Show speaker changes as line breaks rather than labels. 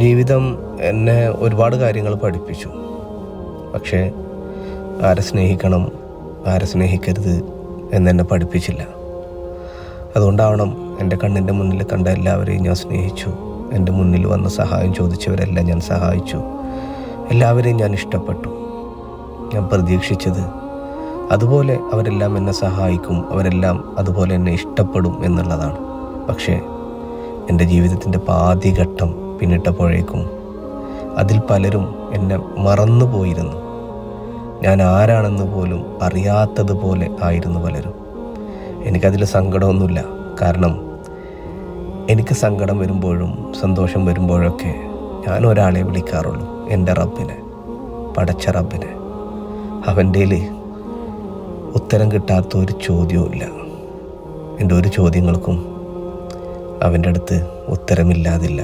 ജീവിതം എന്നെ ഒരുപാട് കാര്യങ്ങൾ പഠിപ്പിച്ചു. പക്ഷേ ആരെ സ്നേഹിക്കണം ആരെ സ്നേഹിക്കരുത് എന്നെന്നെ പഠിപ്പിച്ചില്ല. അതുകൊണ്ടാവണം എന്റെ കണ്ണിന്റെ മുന്നിൽ കണ്ട എല്ലാവരെയും ഞാൻ സ്നേഹിച്ചു. എന്റെ മുന്നിൽ വന്ന സഹായം ചോദിച്ചവരെല്ലാം ഞാൻ സഹായിച്ചു. എല്ലാവരെയും ഞാൻ ഇഷ്ടപ്പെട്ടു. ഞാൻ പ്രതീക്ഷിച്ചത് അതുപോലെ അവരെല്ലാം എന്നെ സഹായിക്കും അവരെല്ലാം അതുപോലെ എന്നെ ഇഷ്ടപ്പെടും എന്നുള്ളതാണ്. പക്ഷേ എന്റെ ജീവിതത്തിന്റെ പാതി ഘട്ടം പിന്നിട്ടപ്പോഴേക്കും അതിൽ പലരും എന്നെ മറന്നു പോയിരുന്നു ഞാൻ ആരാണെന്ന് പോലും അറിയാത്തതുപോലെ ആയിരുന്നു പലരും. എനിക്കതിൽ സങ്കടമൊന്നുമില്ല. കാരണം എനിക്ക് സങ്കടം വരുമ്പോഴും സന്തോഷം വരുമ്പോഴൊക്കെ ഞാൻ ഒരാളെ വിളിക്കാറുള്ളൂ. എന്റെ റബ്ബിനെ പടച്ച റബ്ബിനെ. അവന്റെ ഉത്തരം കിട്ടാത്ത ഒരു ചോദ്യവും ഇല്ല. എന്റെ ഒരു ചോദ്യങ്ങൾക്കും അവന്റെ അടുത്ത് ഉത്തരമില്ലാതില്ല.